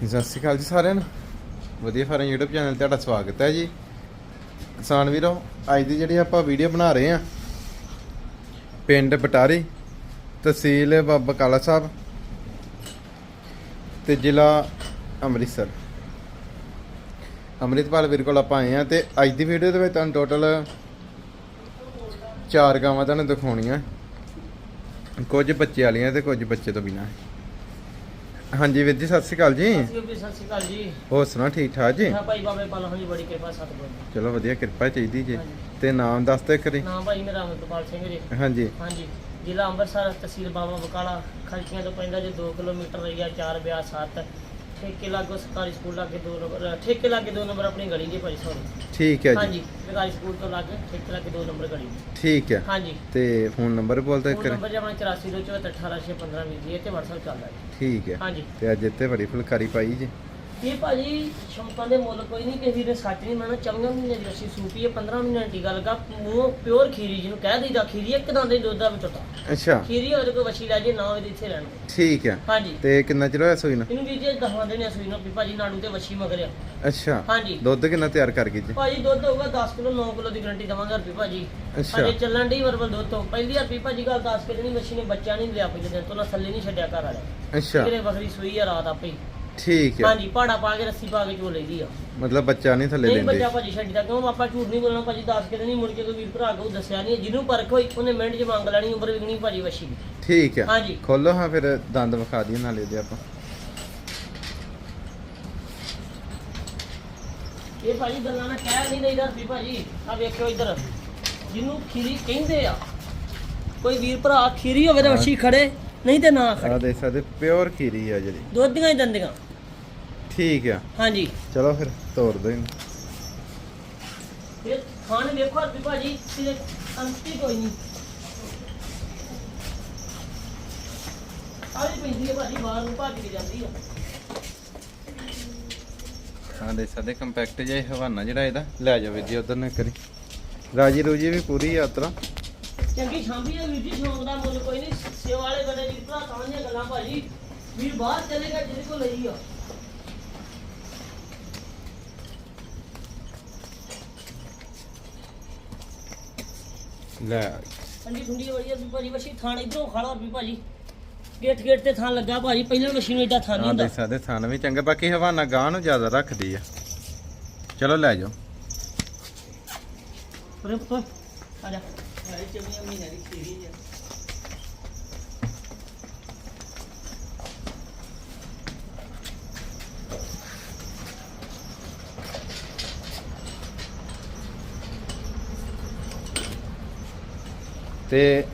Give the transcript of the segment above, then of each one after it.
ਸਤਿ ਸ਼੍ਰੀ ਅਕਾਲ ਜੀ ਸਾਰਿਆਂ ਨੂੰ। ਵਧੀਆ ਫਾਰਮ YouTube ਚੈਨਲ ਤੇ ਤੁਹਾਡਾ ਸਵਾਗਤ ਹੈ ਜੀ। ਕਿਸਾਨ ਵੀਰੋ, ਅੱਜ ਦੀ ਜਿਹੜੀ ਆਪਾਂ ਵੀਡੀਓ ਬਣਾ ਰਹੇ ਆ ਪਿੰਡ ਬਟਾਰੀ, ਤਹਿਸੀਲ ਬਾਬਾ ਕਾਲਾ ਸਾਹਿਬ ਤੇ ਜ਼ਿਲ੍ਹਾ ਅੰਮ੍ਰਿਤਸਰ। ਅੰਮ੍ਰਿਤਪਾਲ ਵੀਰ ਕੋਲ ਆਪਾਂ ਆਏ ਆ ਤੇ ਅੱਜ ਦੀ ਵੀਡੀਓ ਦੇ ਵਿੱਚ ਤੁਹਾਨੂੰ ਟੋਟਲ ਚਾਰ ਗਾਵਾਂ ਤੁਹਾਨੂੰ ਦਿਖਾਉਣੀਆਂ। ਕੁਝ ਬੱਚੇ ਵਾਲੀਆਂ ਤੇ ਕੁਝ ਬੱਚੇ ਤੋਂ ਬਿਨਾਂ। ਹਾਂਜੀ ਵੀਰ ਜੀ ਸਤਿ ਸ਼੍ਰੀ ਅਕਾਲ ਜੀ। ਅਸੀਂ ਵੀ ਸਤਿ ਸ਼੍ਰੀ ਅਕਾਲ ਜੀ। ਹੋਰ ਸੁਣਾ ਠੀਕ ਠਾਕ ਜੀ? ਹਾਂ ਭਾਈ ਬਾਬੇ ਪਾਲਾ ਹੋਣੀ ਬੜੀ ਕਿਰਪਾ ਸਤਿਗੁਰ ਦੀ। ਚਲੋ ਵਧੀਆ ਕਿਰਪਾ ਚਾਹੀਦੀ ਜੀ। ਤੇ ਨਾਮ ਦੱਸ ਦੇ ਕਰੀ ਨਾਮ ਭਾਈ ਮੇਰਾ ਅਮਰਪਾਲ ਸਿੰਘ ਜੀ। ਹਾਂਜੀ। ਹਾਂਜੀ। ਜ਼ਿਲ੍ਹਾ ਅੰਮ੍ਰਿਤਸਰ ਤਹਿਸੀਲ ਬਾਬਾ ਬਕਾਲਾ ਖਲਚੀਆਂ ਤੋਂ ਪੈਂਦਾ ਜੇ 2 ਕਿਲੋਮੀਟਰ ਰਈਆ 4 ਬਿਆ 7 ਠੇਕੇ ਲਾਗੋ ਸਰਕਾਰੀ ਸਕੂਲ ਲਾਗੇ 2 ਨੰਬਰ ਠੇਕੇ ਲਾਗੇ 2 ਨੰਬਰ ਆਪਣੀ ਗਲੀ ਦੇ ਭਾਈ ਸੌਰੀ ਠੀਕ ਹੈ ਜੀ। ਹਾਂਜੀ ਸਰਕਾਰੀ ਸਕੂਲ ਤੋਂ ਲਾਗੇ ਠੇਕੇ ਲਾਗੇ 2 ਨੰਬਰ ਗਲੀ। ਠੀਕ ਹੈ। ਹਾਂਜੀ। ਤੇ ਫੋਨ ਨੰਬਰ ਬੋਲ ਦੇ ਫੋਨ ਕਰੀ ਨੰਬਰ ਜਮਾ 8424188615 ਵੀਰ ਜੀ ਇਹ ਤੇ WhatsApp ਚੱਲਦਾ ਜੀ ਠੀਕ ਹੈ। ਹਾਂਜੀ। ਤੇ ਅੱਜ ਇੱਥੇ ਬੜੀ ਫੁਲਕਾਰੀ ਪਾਈ ਜੀ। ਇਹ ਭਾਜੀ ਸ਼ੌਂਕਾਂ ਦੇ ਮੁੱਲ ਕੋਈ ਨਹੀਂ ਕਿਸੇ ਦੇ ਸੱਚ ਨਹੀਂ। ਮੈਂ ਚੰਗਾ ਮਹੀਨੇ ਦੀ ਅਸੀਂ ਸੂਪੀ ਹੈ 15 ਮਹੀਨੇ ਦੀ ਟੀਕਾ ਲੱਗਾ ਮੂੰਹ ਪਿਓਰ ਖੀਰੀ ਜਿਹਨੂੰ ਕਹਿ ਦਈਦਾ ਖੀਰੀ ਇੱਕ ਦੰਦ ਦੇ ਦੁੱਧ ਦਾ ਵੀ ਟੁੱਟਾ ਅੱਛਾ। ਖੀਰੀ ਉਹਦੇ ਕੋਈ ਵਸ਼ੀ ਲੈ ਜੇ ਨਾ ਉਹਦੇ ਇੱਥੇ ਰਹਿਣਾ ਠੀਕ ਹੈ ਹਾਂਜੀ। ਤੇ ਕਿੰਨਾ ਚਿਰ ਹੋਇਆ ਸੂਈ ਨੂੰ? ਇਹਨੂੰ ਵੀ ਜੇ ਦਸਵਾਂ ਨੇ ਸੂਈ ਨੂੰ ਵੀ ਭਾਜੀ ਨਾੜੂ ਤੇ ਵਸ਼ੀ ਮਗਰਿਆ ਅੱਛਾ। ਹਾਂਜੀ। ਦੁੱਧ ਕਿੰਨਾ ਤਿਆਰ ਕਰ ਗਈ ਜੀ? ਭਾਜੀ ਦੁੱਧ ਹੋਊਗਾ 10 ਕਿਲੋ 9 ਕਿਲੋ ਦੀ ਗਰੰਟੀ ਦਵਾਂਗਾ ਰੁਪਏ ਭਾਜੀ। ਅੱਛਾ। ਅਜੇ ਚੱਲਣ ਦੀ ਵਰਬਲ ਦੁੱਧ ਤੋਂ। ਪਹਿਲੀ ਰੁਪਏ ਭਾਜੀ ਗੱਲ 10 ਕਿਲੋ ਨਹੀਂ ਵਸ਼ੀ ਨੇ ਬੱਚਾ ਨਹੀਂ ਲਿਆ ਪਹਿਲੇ ਦਿਨ ਤੋਂ ਨਾ ਥੱਲੇ ਨਹੀਂ ਛੱਡਿਆ ਘਰ ਵਾਲੇ ਅੱਛਾ। ਕਿਰੇ ਵੱਖਰੀ ਸੂਈ ਆ ਰਾਤ ਆਪੇ। ਠੀਕ ਹੈ। ਹਾਂਜੀ ਪਾੜਾ ਪਾ ਕੇ ਰੱਸੀ ਪਾ ਕੇ ਚੋ ਲਈਦੀ ਆ। ਮਤਲਬ ਬੱਚਾ ਨਹੀਂ ਥੱਲੇ ਨਹੀਂ ਲੈਂਦੇ ਬੱਚਾ ਭਾਜੀ ਛੱਡਦਾ ਕਿਉਂ? ਆਪਾਂ ਝੂਠ ਨਹੀਂ ਬੋਲਣਾ ਭਾਜੀ ਦੱਸ ਕੇ ਤੇ ਨਹੀਂ ਮੁੜ ਕੇ ਕੋਈ ਵੀਰ ਭਰਾ ਕੋ ਦੱਸਿਆ ਨਹੀਂ। ਜਿਹਨੂੰ ਪਰਖ ਹੋਈ ਉਹਨੇ ਮਿੰਟ 'ਚ ਮੰਗ ਲੈਣੀ ਉਮਰ ਵਿਗਣੀ ਭਾਜੀ ਵਸ਼ੀ ਦੀ ਠੀਕ ਹੈ। ਹਾਂਜੀ। ਖੋਲੋ ਹਾਂ ਫਿਰ ਦੰਦ ਵਿਖਾ ਦਈਏ ਨਾਲੇ ਦੇ ਆਪਾਂ। ਇਹ ਭਾਜੀ ਗੱਲਾਂ ਨਾਲ ਕਹਿ ਨਹੀਂ ਦਈਦਾ ਸੀ ਭਾਜੀ। ਆ ਵੇਖਿਓ ਇੱਧਰ। ਜਿਹਨੂੰ ਖੀਰੀ ਕਹਿੰਦੇ ਆ ਕੋਈ ਵੀਰ ਭਰਾ ਖੀਰੀ ਹੋਵੇ ਤਾਂ। ਵਸ਼ੀ ਖੜੇ। ਨਹੀਂ ਤੇ ਨਾ ਆ ਖੜੇ। ਦੇਖ ਸਕਦੇ ਪਿਓਰ ਖੀਰੀ ਆ ਜਿਹੜੀ। ਦੁੱਧ ਦੀਆਂ ਹੀ ਦੰਦੀਆਂ। ਠੀਕ ਆ। ਹਾਂਜੀ। ਚਲੋ ਫਿਰ ਤੋੜ ਦੋ ਇਹਨੂੰ। ਇਹ ਖਾਣ ਵੇਖੋ ਹਰਪੀ ਭਾਜੀ ਕਿਤੇ ਅੰਤੀ ਕੋਈ ਨਹੀਂ। ਆਲੀ ਪੈਂਦੀ ਹੈ ਭਾਜੀ ਬਾਹਰ ਨੂੰ ਭੱਜ ਕੇ ਜਾਂਦੀ ਆ। ਹਾਂ ਦੇ ਸਕਦੇ ਕੰਪੈਕਟ ਜਿਹਾ ਹਵਾਨਾ ਜਿਹੜਾ ਇਹਦਾ। ਲੈ ਜਾਵੇ ਜੀ ਉਧਰ ਨਾ ਕਰੀ ਰਾਜੀ ਰੂਜੀ ਵੀ ਪੂਰੀ ਯਾਤਰਾ। ਚੰਗੀ ਸ਼ਾਂਭੀ ਆ ਵੀਰ ਜੀ ਸ਼ੌਂਕ ਦਾ ਮੁੱਲ ਕੋਈ ਨਹੀਂ ਸੇਵਾ ਵਾਲੇ ਬੰਦੇ ਦੀ ਭਰਾ ਸਾਹਮਣੇ ਗੱਲਾਂ ਭਾਜੀ। ਵੀਰ ਬਾਹਰ ਚਲੇਗਾ ਜਿਹਦੇ ਕੋਲ ਲਈ ਆ। ਲੈ। ਠੰਡੀ ਠੰਡੀ ਵਧੀਆ ਵੀ ਭਾਜੀ ਵਸ਼ੀ ਥਾਣ ਇਧਰੋਂ ਖਾਲਾ ਵੀ ਭਾਜੀ। ਗੇਟ ਗੇਟ ਤੇ ਥਾਂ ਲੱਗਾ ਭਾਜੀ ਪਹਿਲਾਂ ਵਸ਼ੀ ਨੂੰ ਏਡਾ ਥਾਂ ਨਹੀਂ ਹਾਂ ਹੁੰਦਾ। ਦੇ ਸਕਦੇ ਥਣ ਵੀ ਚੰਗੇ ਬਾਕੀ ਹਵਾਨਾ ਗਾਂ ਨੂੰ ਜ਼ਿਆਦਾ ਰੱਖਦੀ ਆ। ਚਲੋ ਲੈ ਜਾਓ। ਉਰੇ ਪੁੱਤ ਆ ਜਾ। ਮਹੀਨੇ ਦੀ ਖੀਰੀ ਆ। ਤੇ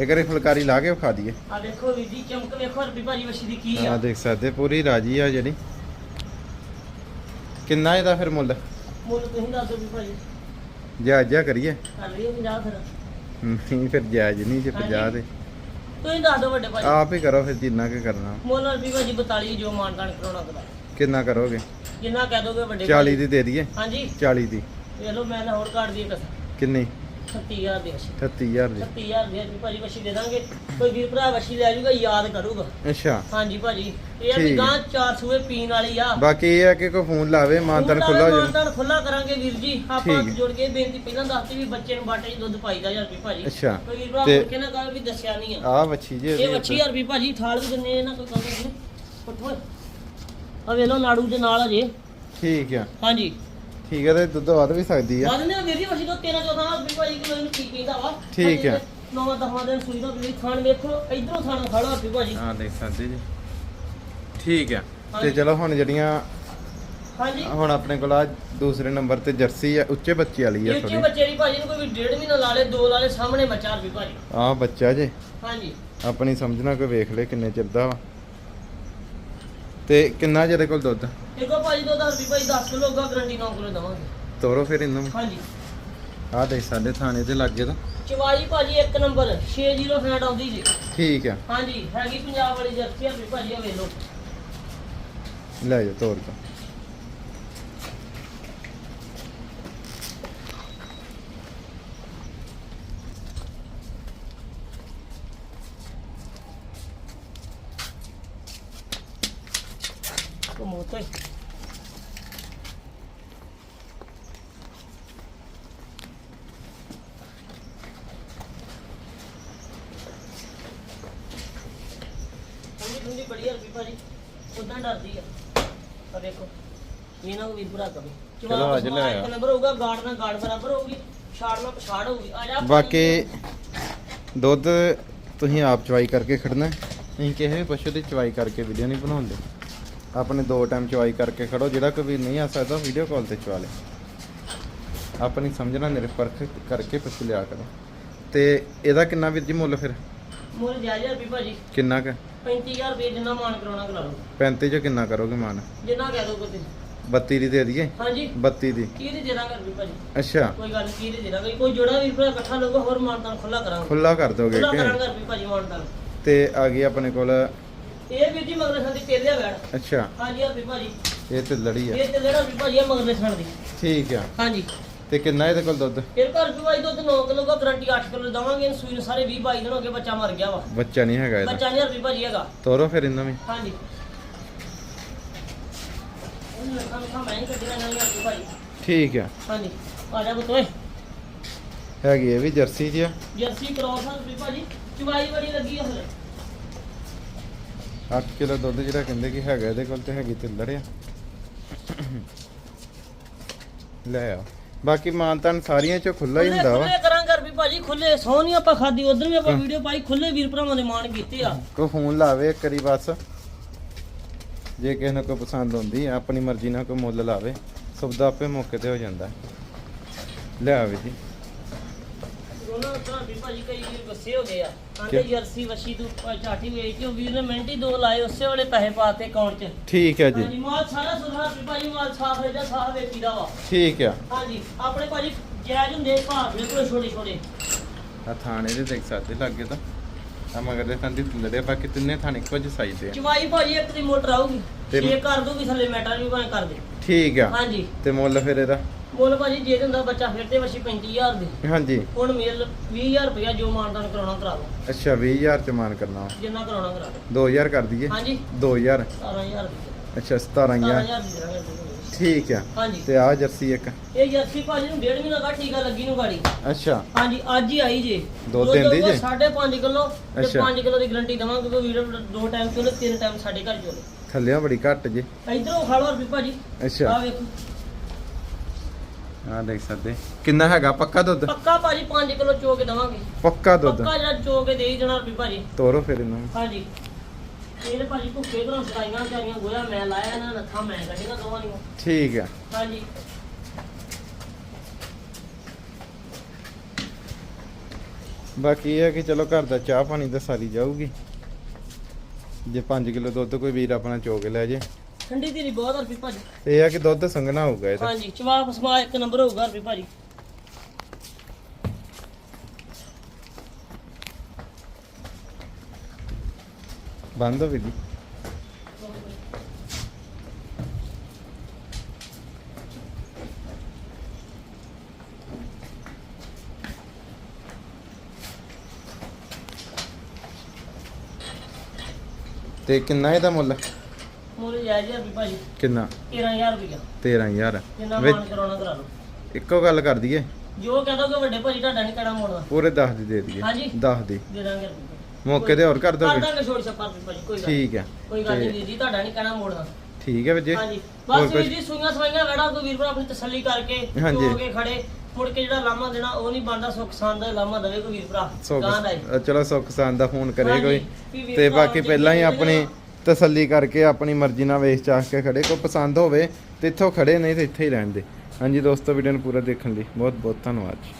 ਇੱਕ ਵਾਰੀ ਫੁਲਕਾਰੀ ਲਾ ਕੇ ਵਿਖਾ ਦਈਏ। ਆ ਵੇਖੋ ਵੀਰ ਜੀ ਚਮਕ ਵੇਖੋ ਹਰਪੀ ਭਾਜੀ ਵਸ਼ੀ ਦੀ ਕੀ ਆ। ਆ ਦੇਖ ਸਕਦੇ ਪੂਰੀ ਰਾਜੀ ਆ ਜਿਹੜੀ। ਕਿੰਨਾ ਇਹਦਾ ਫਿਰ ਮੁੱਲ? ਮੁੱਲ ਤੁਸੀਂ ਦੱਸ ਵੀ ਭਾਜੀ। ਜਾਇਜ਼ ਜਿਹਾ ਕਰੀਏ। ਕਰ ਲਈਏ 50 ਫਿਰ। ਨਹੀਂ ਫਿਰ ਜਾਇਜ਼ ਨਹੀਂ ਜੇ 50 ਦੇ। ਤੁਸੀਂ ਦੱਸ ਦਿਓ ਵੱਡੇ ਭਾਜੀ ਆਪ ਹੀ ਕਰੋ ਫਿਰ ਜਿੰਨਾ ਕਿ ਕਰਨਾ। ਮੁੱਲ ਹਰਪੀ ਭਾਜੀ 42 ਜੋ ਮਾਨਤਾਨ ਕਰਾਉਣਾ ਕਰਾ ਕਿੰਨਾ ਕਰੋਗੇ? ਜਿੰਨਾ ਕਹਿ ਦੋਗੇ ਵੱਡੇ 40 ਦੀ ਦੇ ਦਈਏ। ਹਾਂਜੀ। 40 ਦੀ। ਵੇਖ ਲਓ ਮੈਂ ਨਾ ਹੋਰ ਕਾਰਡ ਦੀ ਕਿੰਨੀ? 36000 ਦੀ ਵਸ਼ੀ 38000 ਦੀ 36000 ਦੀ ਹਰਪੀ ਭਾਜੀ ਵਸ਼ੀ ਦੇ ਦਾਂਗੇ। ਕੋਈ ਵੀਰ ਭਰਾ ਵਸ਼ੀ ਲੈ ਜਾਊਗਾ ਯਾਦ ਕਰੂਗਾ। ਅੱਛਾ। ਹਾਂਜੀ ਭਾਜੀ ਇਹ ਆ ਵੀ ਠੀਕ। ਗਾਂ ਚਾਰ ਸੂਏ ਪੀਣ ਵਾਲੀ ਆ। ਬਾਕੀ ਇਹ ਹੈ ਕਿ ਕੋਈ ਫੋਨ ਲਾਵੇ ਮਾਨਤਨ ਖੁੱਲਾ ਹੋ ਜਾਵੇ। ਖੁੱਲਾ ਕਰਾਂਗੇ ਵੀਰ ਜੀ। ਆਪਾਂ ਠੀਕ। ਜੁੜ ਕੇ ਬੇਨਤੀ ਪਹਿਲਾਂ ਦੱਸਤੀ ਵੀ ਬੱਚੇ ਨੂੰ ਬਾਟੇ 'ਚ ਦੁੱਧ ਪਾਈਦਾ ਯਾਰ ਵੀ ਭਾਜੀ। ਅੱਛਾ। ਕੋਈ ਵੀਰ ਭਰਾ ਤੇ- ਮੁੜ ਕੇ ਨਾ ਕਹੇ ਵੀ ਦੱਸਿਆ ਨਹੀਂ ਆ। ਆ ਵੱਛੀ ਜੀ ਇਹ ਵੱਛੀ ਯਾਰ ਵੀ ਭਾਜੀ ਠਾਲ ਵੀ ਦਿੰਨੇ ਨਾ ਕੋਈ ਕੰਮ ਨਹੀਂ ਪੱਠੋ ਆ ਵੇਖ ਲਓ ਨਾੜੂ ਦੇ ਨਾਲ ਅਜੇ ਠੀਕ ਆ। ਹਾਂਜੀ। ਠੀਕ ਹੈ ਤੇ ਦੁੱਧ ਵੱਧ ਵੀ ਸਕਦੀ ਆ। ਬਾਅਦ ਨੇ ਵੀਰ ਜੀ ਵਸ਼ੀ ਤੋਂ 13 14 ਵੀ ਭਾਜੀ ਕਿਲੋ ਇਹਨੂੰ ਕੀ ਕਹਿੰਦਾ ਵਾ। ਠੀਕ ਹੈ। ਨੌਵਾਂ ਦਸਵਾਂ ਦਿਨ ਸੂਈ ਦਾ ਵੀ ਖਾਣ ਵੇਖੋ ਇਧਰੋਂ ਖਾਣਾ ਖਾੜਾ ਵੀ ਭਾਜੀ। ਹਾਂ ਦੇਖ ਸਕਦੇ ਜੀ। ਠੀਕ ਆ ਤੇ ਹਾਂਜੀ। ਚਲੋ ਹੁਣ ਜਿਹੜੀਆਂ ਹਾਂਜੀ। ਹੁਣ ਆਪਣੇ ਕੋਲ ਆ ਦੂਸਰੇ ਨੰਬਰ ਤੇ ਜਰਸੀ ਆ ਉੱਚੇ ਬੱਚੇ ਵਾਲੀ ਆ ਇਹ ਥੋੜੀ ਬੱਚੇ ਦੀ ਭਾਜੀ ਨੂੰ ਕੋਈ ਵੀ ਡੇਢ ਮਹੀਨਾ ਲਾ ਲੇ ਦੋ ਲਾ ਲੇ ਸਾਹਮਣੇ ਬੱਚਾ ਵੀ ਭਾਜੀ। ਆ ਬੱਚਾ ਜੇ। ਹਾਂਜੀ। ਆਪਣੀ ਸਮਝਣਾ ਕੋਈ ਵੇਖ ਲੈ ਕਿੰਨੇ ਚਿਰ ਦਾ ਵਾ। ਤੇ ਕਿੰਨਾ ਜਿਹਦੇ ਕੋਲ ਦੁੱਧ? ਦੇਖੋ ਭਾਜੀ ਦੋ 10 ਵੀ ਭਾਈ 10 ਕਿਲੋ ਗਾ ਗਰੰਟੀ 9 ਕਿਲੋ ਦਵਾਂਗੇ। ਤੋਰੋ ਫਿਰ ਇਹਨੂੰ। ਹਾਂਜੀ। ਆ ਦੇਖ ਸਾਡੇ ਥਾਣੇ ਦੇ ਲੱਗੇ ਤਾਂ। ਚਵਾਈ ਭਾਜੀ ਇੱਕ ਨੰਬਰ 60 ਫੈਟ ਆਉਂਦੀ ਜੀ। ਠੀਕ ਆ। ਹਾਂਜੀ ਹੈਗੀ ਪੰਜਾਬ ਵਾਲੀ ਜਰਸੀ ਆ ਵੀ ਭਾਜੀ ਆ ਵੇਖ ਲਓ। ਲੈ ਜਾ ਤੋਰ ਦੋ ਉਹ ਮੋਤੋ ਠੰਡੀ ਠੰਡੀ ਬੜੀ ਹਲਕੀ ਭਾਜੀ। ਉਦਾਂ ਡਰਦੀ ਆ। ਆ ਦੇਖੋ ਇਹਨਾਂ ਨੂੰ ਵੀ ਬੁਰਾ ਕਵੇ। ਚਲੋ ਅੱਜ ਲੈ ਆ। ਇੱਕ ਨੰਬਰ ਹੋਊਗਾ ਗਾਰਡ ਨਾਲ ਗਾਰਡ ਬਰਾਬਰ ਹੋਊਗੀ ਛਾੜ ਨਾਲ ਪਛਾੜ ਹੋਊਗੀ। ਆ ਜਾ। ਬਾਕੀ ਦੁੱਧ ਤੁਸੀਂ ਆਪ ਚਵਾਈ ਕਰਕੇ ਖੜਨਾ। ਹੈ। ਅਸੀਂ ਕਿਸੇ ਵੀ ਪਸ਼ੂ ਦੀ ਚਵਾਈ ਕਰਕੇ ਵੀਡੀਓ ਨਹੀਂ ਬਣਾਉਂਦੇ। ਆਪਣੇ ਦੋ ਟਾਈਮ ਚਵਾਈ ਕਰਕੇ ਖੜੋ ਜਿਹੜਾ ਕੋਈ ਵੀ ਨਹੀਂ ਆ ਸਕਦਾ ਵੀਡੀਓ ਕਾਲ ਤੇ ਚਵਾ ਲੇ। ਆਪਣੀ ਸਮਝਣਾ ਮੇਰੇ ਪਰਖ ਕਰਕੇ ਪਸ਼ੂ ਲਿਆ ਕਰੋ। ਤੇ ਇਹਦਾ ਕਿੰਨਾ ਵੀਰ ਜੀ ਮੁੱਲ ਫਿਰ? ਮੁੱਲ ਜਾਇਜ਼ ਰੁਪਏ ਭਾਜੀ ਕਿੰਨਾ ਕ? 35000 ਰੁਪਏ ਜਿੰਨਾ ਮਾਨ ਕਰਾਉਣਾ ਕਰਾ ਲਓ। 35 ਚ ਕਿੰਨਾ ਕਰੋਗੇ ਮਾਨ? ਜਿੰਨਾ ਕਹਿ ਦੋ ਕੋਈ 32 ਦੀ ਦੇ ਦਈਏ? ਹਾਂਜੀ। 32 ਦੀ। ਕੀ ਦੀ ਦੇ ਦਾਂਗੇ ਭਾਜੀ ਅੱਛਾ। ਕੋਈ ਗੱਲ ਕੀ ਦੀ ਦੇ ਦਾਂਗੇ ਕੋਈ ਜੋੜਾ ਵੀ ਰੁਪਏ ਇਕੱਠਾ ਲਊਗਾ ਹੋਰ ਮਾਨਤਾਨ ਖੁੱਲਾ ਕਰਾਂਗੇ। ਖੁੱਲਾ ਕਰ ਦੋਗੇ ਖੁੱਲਾ ਕਰਾਂਗੇ ਭਾਜੀ ਮਾਨਤਾਨ ਤੇ ਆ ਗਈ ਆਪਣੇ ਕੋਲ ਇਹ ਵੀਰ ਜੀ ਮਗਰ ਸੰਦੀ ਤੇਲਿਆ ਬੈੜ ਅੱਛਾ। ਹਾਂਜੀ ਰੁਪਏ ਭਾਜੀ। ਇਹ ਤੇ ਲੜੀ ਆ। ਇਹ ਤੇ ਜਿਹੜਾ ਰੁਪਏ ਭਾਜੀ ਆ ਮਗਰ ਸੰਦ ਦੀ। ਠੀਕ ਆ। ਹਾਂਜੀ। ਤੇ ਕਿੰਨਾ ਇਹਦੇ ਕੋਲ ਦੁੱਧ? ਇਹ ਘਰ ਵੀ ਭਾਈ ਦੁੱਧ 9 ਕਿਲੋ ਦਾ ਗਾਰੰਟੀ 8 ਕਿਲੋ ਦਵਾਂਗੇ ਇਹਨੂੰ ਸੂਈ ਨੂੰ ਸਾਰੇ 20 22 ਦਿਨ ਹੋ ਗਏ ਬੱਚਾ ਮਰ ਗਿਆ ਵਾ। ਬੱਚਾ ਨਹੀਂ ਹੈਗਾ ਇਹਦਾ। ਬੱਚਾ ਨਹੀਂ ਰੁਪਏ ਭਾਜੀ ਹੈਗਾ। ਤੋਰੋ ਫਿਰ ਇਹਨਾਂ ਵੀ। ਹਾਂਜੀ। ਉਹਨੂੰ ਲੱਖਾਂ ਲੱਖਾਂ ਮੈਂ ਹੀ ਕੱਢਣਾ ਨਹੀਂ ਰੁਪਏ ਭਾਜੀ। ਠੀਕ ਆ। ਹਾਂਜੀ। ਆ ਜਾ ਬਤੋਏ ਹੈਗੀ ਇਹ ਵੀ ਜਰਸੀ ਜੀ ਆ। ਜਰਸੀ ਕ੍ਰੋਸ ਆ ਰੁਪਏ ਭਾਜੀ। ਚਵਾਈ ਬੜੀ ਲੱਗੀ ਆ ਹਲੇ 8 ਕਿਲੋ ਦੁੱਧ ਜਿਹੜਾ ਕਹਿੰਦੇ ਕਿ ਹੈਗਾ ਇਹਦੇ ਕੋਲ ਤੇ ਹੈਗੀ ਤੇ ਲੜਿਆ ਲੈ ਆ। ਬਾਕੀ ਮਾਨਤਾਨ ਸਾਰੀਆਂ ਚ ਖੁੱਲਾ ਹੀ ਹੁੰਦਾ ਵਾ। ਖੁੱਲੇ ਕਰਾਂਗੇ ਰੁਪਏ ਭਾਜੀ ਖੁੱਲੇ ਸੌ ਨਹੀਂ ਆਪਾਂ ਖਾਦੀ ਉਧਰ ਵੀ ਆਪਾਂ ਵੀਡੀਓ ਪਾਈ ਖੁੱਲੇ ਵੀਰ ਭਰਾਵਾਂ ਦੇ ਮਾਣ ਕੀਤੇ ਆ। ਕੋ ਫੋਨ ਲਾਵੇ ਇੱਕ ਵਾਰੀ ਬਸ। ਜੇ ਕਿਸੇ ਨੂੰ ਕੋਈ ਪਸੰਦ ਹੁੰਦੀ ਆ ਆਪਣੀ ਮਰਜ਼ੀ ਨਾਲ ਕੋਈ ਮੁੱਲ ਲਾਵੇ। ਸੌਦਾ ਆਪੇ ਮੌਕੇ ਤੇ ਹੋ ਜਾਂਦਾ। ਲੈ ਆਵੇ ਜੀ। ਵੀ ਭਾਜੀ ਕਈ ਵੀਰ ਗੁੱਸੇ ਹੋ ਗਏ ਆ। ਕਹਿੰਦੇ ਕਿਆ? ਜਰਸੀ ਵਸ਼ੀ ਤੂੰ ਪ- ਝਾਟੀ ਵੇਚ ਕੇ ਉਹ ਵੀਰ ਨੇ ਮਿੰਟ ਹੀ ਦੋ ਲਾਏ ਉਸੇ ਵੇਲੇ ਪੈਸੇ ਪਾਤੇ ਅਕਾਊਂਟ 'ਚ। ਠੀਕ ਹੈ ਜੀ। ਹਾਂਜੀ ਮਾਲ ਸਾਰਾ ਸੁਧਾਰ ਵੀ ਭਾਜੀ ਮਾਲ ਸਾਫ਼ ਹੈ ਜਾਂ ਸਾਫ਼ ਵੇਚੀਦਾ ਵਾ। ਠੀਕ ਆ। ਹਾਂਜੀ ਆਪਣੇ ਭਾਜੀ ਜਾਇਜ਼ ਹੁੰਦੇ ਭਾਅ ਬਿਲਕੁਲ ਛੋਟੇ ਛੋਟੇ। ਆ ਥਾਣੇ ਦੇ ਦੇਖ ਸਕਦੇ ਲੱਗੇ ਤਾਂ। ਆ ਮਗਰ ਦੇ ਥਾਂ ਦੀ ਲੜੇ ਬਾਕੀ ਤਿੰਨੇ ਥਾਣੇ ਇੱਕੋ ਜਿਹੇ ਸਾਈਜ਼ ਦੇ ਆ। ਚਵਾਈ ਭਾਜੀ ਇੱਕ ਦੀ ਮੋਟਰ ਆਊਗੀ। ਤੇ- ਛੇ ਕਰ ਦੂਗੀ ਥੱਲੇ ਮੈਟਰ ਵੀ ਭਾਵੇਂ ਕਰ ਦੇ। ਠੀਕ ਆ। ਹਾਂਜੀ। ਤੇ ਮੁੱਲ ਫਿਰ ਇਹਦਾ? ਮੁੱਲ ਭਾਜੀ ਜੇ ਦਿੰਦਾ ਬੱਚਾ ਫਿਰ ਤੇ ਵਸ਼ੀ 35000 ਦੇ। ਹਾਂਜੀ। ਹੁਣ ਮੇਲ 20000 ਰੁਪਇਆ ਜੋ ਮਾਨਦਾਨ ਕਰਾਉਣਾ ਕਰਾ ਲਓ। ਅੱਛਾ 20000 ਚ ਮਾਨ ਕਰਨਾ। ਵਾ। ਜਿੰਨਾ ਕਰਾਉਣਾ ਕਰਾ ਲਓ। 2000 ਕਰ ਦਈਏ? ਹਾਂਜੀ। 2000 17000 ਦੀ। ਅੱਛਾ 17000 17000 ਦੀ ਦੇਵਾਂਗੇ। ਠੀਕ ਆ। ਹਾਂਜੀ। ਤੇ ਆ ਜਰਸੀ ਇੱਕ। ਇਹ ਜਰਸੀ ਭਾਜੀ ਨੂੰ ਡੇਢ ਮਹੀਨਾ ਦਾ ਟੀਕਾ ਲੱਗੀ ਨੂੰ ਗਾੜੀ। ਅੱਛਾ। ਹਾਂਜੀ ਅੱਜ ਹੀ ਆਈ ਜੇ। ਦੁੱਧ ਦਿੰਦੀ ਜੇ? 5.5 ਕਿਲੋ ਤੇ ਅੱਛਾ। 5 ਕਿਲੋ ਦੀ ਗਾਰੰਟੀ ਦਵਾਂਗੇ ਕੋਈ ਵੀਡੀਓ ਦੋ ਟਾਈਮ ਚੋਲੇ ਤਿੰਨ ਟਾਈਮ ਸਾਡੇ ਘਰ ਚੋਲੇ ਥੱਲਿਆਂ ਬੜੀ ਘੱਟ ਜੇ। ਇਧਰੋਂ ਖਾ ਲਓ ਵੀ ਭਾਜੀ। ਅੱਛਾ। ਆ ਵੇਖੋ। ਆ ਦੇਖ ਸਕਦੇ। ਕਿੰਨਾ ਹੈਗਾ? ਪੱਕਾ ਦੁੱਧ? ਪੱਕਾ ਭਾਜੀ 5 ਕਿਲੋ ਚੋ ਕੇ ਦਵਾਂਗੇ। ਪੱਕਾ ਦੁੱਧ? ਪੱਕਾ ਜਿਹੜਾ ਚੋ ਕੇ ਦੇਣਾ ਵੀ ਭਾਜੀ ਤੋਰੋ ਫਿਰ ਇਹਨੂੰ। ਹਾਂਜੀ। ਇਹਦੇ ਭਾਜੀ ਭੁੱਖੇ ਘਰੋਂ ਸਕਾਈਆਂ ਚਾਰੀਆਂ ਗੋਇਆ ਮੈਂ ਲਾਇਆ ਇਹਨਾਂ ਨੱਥਾ ਮੈਂ ਕੱਢੀਆਂ ਦੋਵਾਂ ਦੀਆਂ। ਠੀਕ ਆ। ਹਾਂਜੀ। ਬਾਕੀ ਇਹ ਹੈ ਕਿ ਚਲੋ ਘਰ ਦਾ ਚਾਹ ਪਾਣੀ ਤਾਂ ਸਾਰੀ ਜਾਊਗੀ। ਜੇ 5 ਕਿਲੋ ਦੁੱਧ ਕੋਈ ਵੀਰ ਆਪਣਾ ਚੋ ਕੇ ਲੈ ਜੇ। ਠੰਡੀ ਧੀਰੀ ਬਹੁਤ ਹਰਪੀ ਭਾਜੀ। ਇਹ ਆ ਕਿ ਦੁੱਧ ਸੰਘਣਾ ਹੋਊਗਾ ਇਹਦਾ। ਹਾਂਜੀ ਚਵਾਪ ਸਮਾ ਇੱਕ ਨੰਬਰ ਹੋਊਗਾ ਹਰਪੀ ਭਾਜੀ। ਬੰਦ ਹੋਵੇ ਜੀ। ਤੇ ਕਿੰਨਾ ਇਹਦਾ ਮੁੱਲ? ਜਾਇਜ਼ ਭਾਜੀ। ਕਿੰਨਾ? 13000 ਰੁਪਇਆ 13000 ਜਿੰਨਾ ਮਾਨ ਕਰਾਉਣਾ ਕਰਾ ਲਓ। ਇੱਕੋ ਗੱਲ ਕਰ ਦਈਏ। ਜੋ ਕਹਦਾ ਕਿ ਵੱਡੇ ਭਾਜੀ ਤੁਹਾਡਾ ਨਹੀਂ ਕਹਿਣਾ ਮੋੜਦਾ ਪੂਰੇ 10 ਦੀ ਦੇ ਦਈਏ। ਹਾਂਜੀ। 10 ਦੀ। ਦੇ ਦਾਂਗੇ ਮੌਕੇ ਤੇ ਹੋਰ ਕਰ ਕਰ ਦੋਗੇ ਦਾਂਗੇ ਛੋੜ ਛੱਪਾ ਭਾਜੀ ਕੋਈ ਗੱਲ। ਠੀਕ ਹੈ। ਕੋਈ ਗੱਲ ਨਹੀਂ ਜੀ ਤੁਹਾਡਾ ਨਹੀਂ ਕਹਿਣਾ ਮੋੜਦਾ ਠੀਕ ਹੈ ਵੀਰੇ ਹਾਂਜੀ। ਬਸ? ਵੀਰ ਜੀ ਸੂਈਆਂ ਸਵਾਈਆਂ ਵੜਾ ਕੋਈ ਵੀਰ ਭਰਾ ਆਪਣੀ ਤਸੱਲੀ ਕਰਕੇ। ਹੋ ਕੇ ਖੜੇ ਮੁੜ ਕੇ ਜਿਹੜਾ ਲਾਮਾ ਦੇਣਾ ਉਹ ਨਹੀਂ ਬਣਦਾ ਸੁੱਖ ਸਾਂਦ ਦਾ ਲਾਮਾ ਦੇਵੇ ਕੋਈ ਵੀਰ ਭਰਾ। ਚਲੋ ਸੁੱਖ ਸਾਨ ਦਾ ਫੋਨ ਕਰੇ ਕੋਈ। ਤੇ ਬਾਕੀ ਪਹਿਲਾਂ ਹੀ ਆਪਣੀ ਤਸੱਲੀ ਕਰਕੇ ਆਪਣੀ ਮਰਜ਼ੀ ਨਾਲ ਵੇਚ ਚਾਹ ਕੇ ਖੜੇ ਕੋ ਪਸੰਦ ਹੋਵੇ ਤੇ ਇੱਥੋਂ ਖੜੇ, ਨਹੀਂ ਤੇ ਇੱਥੇ ਹੀ ਰਹਿਣ ਦੇ। ਹਾਂਜੀ ਦੋਸਤੋ ਵੀਡੀਓ ਨੂੰ ਪੂਰਾ ਦੇਖਣ ਲਈ ਬਹੁਤ ਬਹੁਤ ਧੰਨਵਾਦ ਜੀ।